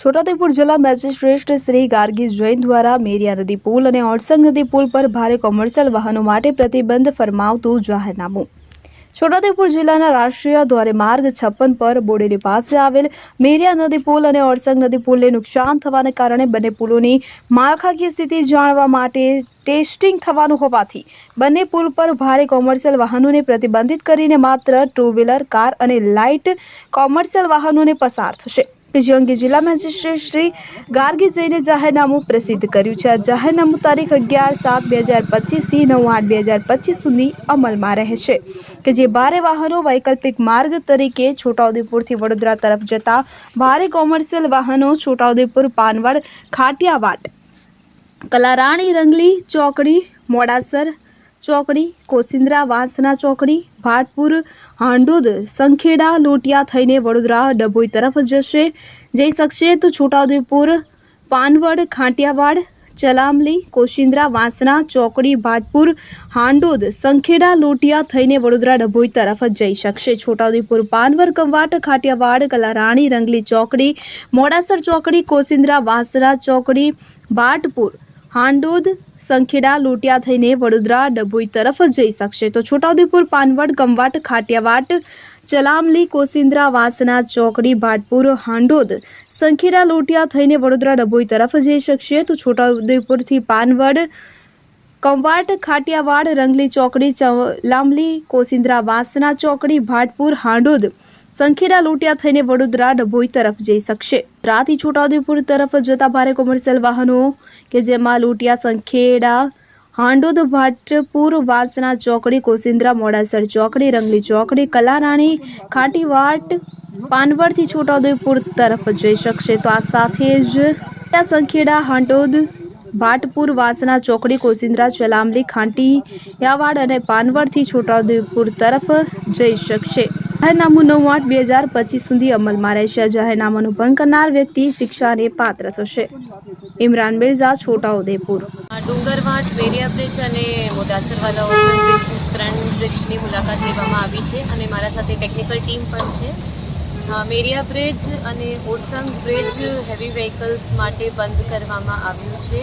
છોટાઉદેપુર જિલ્લા મેજિસ્ટ્રેટ શ્રી ગાર્ગી જૈન દ્વારા મેરિયા નદી પુલ અને ઓરસંગ નદી પુલ પર ભારે કોમર્શિયલ વાહનો માટે પ્રતિબંધ ફરમાવતું જાહેરનામું. છોટાઉદેપુર જિલ્લાના રાષ્ટ્રીય ધોરીમાર્ગ છપ્પન પર બોડેલી પાસે આવેલ મેરિયા નદી પુલ અને ઓરસંગ નદી પુલને નુકસાન થવાને કારણે બંને પુલોની માળખાકીય સ્થિતિ જાણવા માટે ટેસ્ટિંગ થવાનું હોવાથી બંને પુલ પર ભારે કોમર્શિયલ વાહનોને પ્રતિબંધિત કરીને માત્ર ટુ વ્હીલર કાર અને લાઇટ કોમર્શિયલ વાહનોને પસાર થશે. અંગે જિલ્લા મેજિસ્ટ્રેટ શ્રી ગાર્ગી જઈને જાહેરનામું પ્રસિદ્ધ કર્યું છે. આ જાહેરનામું તારીખ અગિયાર સાત બે હજાર પચીસથી નવ આઠ બે હજાર પચીસ સુધી અમલમાં રહેશે. કે જે ભારે વાહનો વૈકલ્પિક માર્ગ તરીકે છોટાઉદેપુરથી વડોદરા તરફ જતા ભારે કોમર્શિયલ વાહનો છોટાઉદેપુર, પાનવડ ખાટિયાવાટ કલારાણી, રંગલી, ચોકડી, મોડાસર ચોકડી કોસિંદ્રા વાંસના ચોકડી, ભાટપુર, હાંડોદ, સંખેડા, લોટિયા થઈને વડોદરા ડભોઈ તરફ જશે. જઈ શકશે તો છોટાઉદેપુર, પાનવડ, ખાંટિયાવાડ, ચલામલી, કોશિંદ્રા વાંસના ચોકડી, ભાટપુર, હાંડોદ, સંખેડા, લોટિયા થઈને વડોદરા ડભોઈ તરફ જઈ શકશે. છોટાઉદેપુર પાનવર કંવાટ, ખાટિયાવાડ, કલારાણી, રંગલી ચોકડી, મોડાસર ચોકડી કોસિંદ્રા વાંસના ચોકડી, ભાટપુર, હાંડોદ સંખેડા, લોટિયા થઈને વડોદરા, ડભોઈ તરફ જઈ શકશે. તો છોટાઉદેપુર, પાનવડ કંવાટ ખાટિયાવાટ, ચલામલી કોસિંદ્રા વાસના ચોકડી, ભાટપુર, હાંડોદ, સંખેડા, લોટિયા થઈને વડોદરા, ડભોઈ તરફ જઈ શકશે. તો છોટાઉદેપુરથી પાનવડ કંવાટ ખાટિયાવાડ, રંગલી ચોકડી, ચલામલી કોસિંદ્રા વાસના ચોકડી, ભાટપુર, હાંડોદ સંખેડા લોટિયા થઈને વડોદરા ડભોઈ તરફ જઈ શકશે. રાથી છોટાઉદેપુર તરફ જતા ભારે કોમર્શિયલ વાહનો કે જેમાં લૂંટિયા સંખેડા, હાંડોદ, ભાટપુર, વાસના ચોકડી કોસિન્દ્રા મોડાસર ચોકડી, રંગલી ચોકડી, કલારાણી, ખાટીવાટ, પાનવડથી છોટાઉદેપુર તરફ જઈ શકશે. તો આ સાથે જ સંખેડા, હાંડોદ, ભાટપુર, વાસના ચોકડી કોસિન્દ્રા ચલામલી, ખાંટી, યાવાડ અને પાનવડથી છોટાઉદેપુર તરફ જઈ શકશે. જાહેરનામું નવ આઠ બે હજાર પચીસ સુધી અમલમાં રહેશે. જાહેરનામાનું ભંગ કરનાર વ્યક્તિ શિક્ષાને પાત્ર થશે. ઇમરાન મિર્ઝા છોટાઉદેપુર ડુંગરવાટ વેરિયા બ્રિજ અને મોદાસરવાલા બ્રિજ ત્રણ બ્રિજની મુલાકાત લેવામાં આવી છે અને મારા સાથે ટેકનિકલ ટીમ પણ છે. મેરિયા બ્રિજ અને ઓરસંગ બ્રિજ હેવી વ્હીકલ્સ માટે બંધ કરવામાં આવ્યું છે.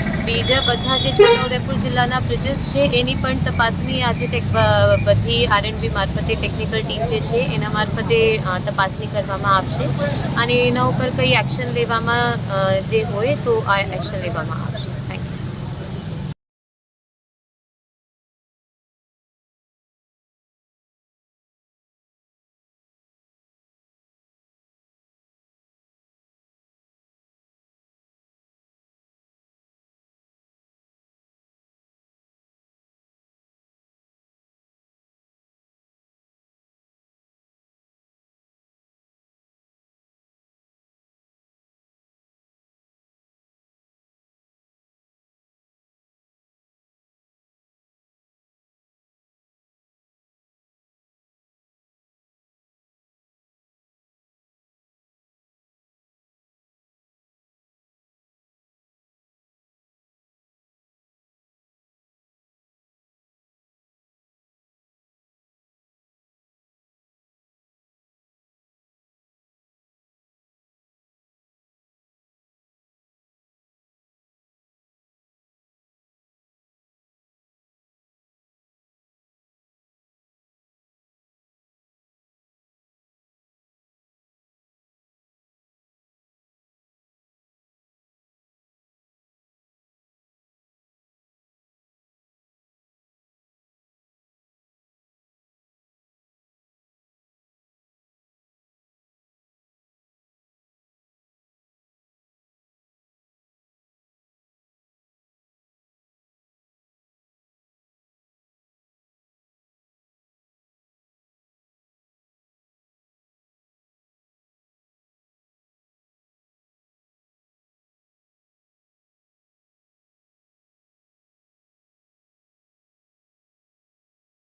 બીજા બધા જે છોટાઉદેપુર જિલ્લાના બ્રિજીસ છે, એની પણ તપાસની આજે બધી આરએનબી મારફતે ટેકનિકલ ટીમ જે છે, એના મારફતે તપાસણી કરવામાં આવશે. અને એના ઉપર કંઈ એક્શન લેવામાં જે હોય તો આ એક્શન લેવામાં આવશે.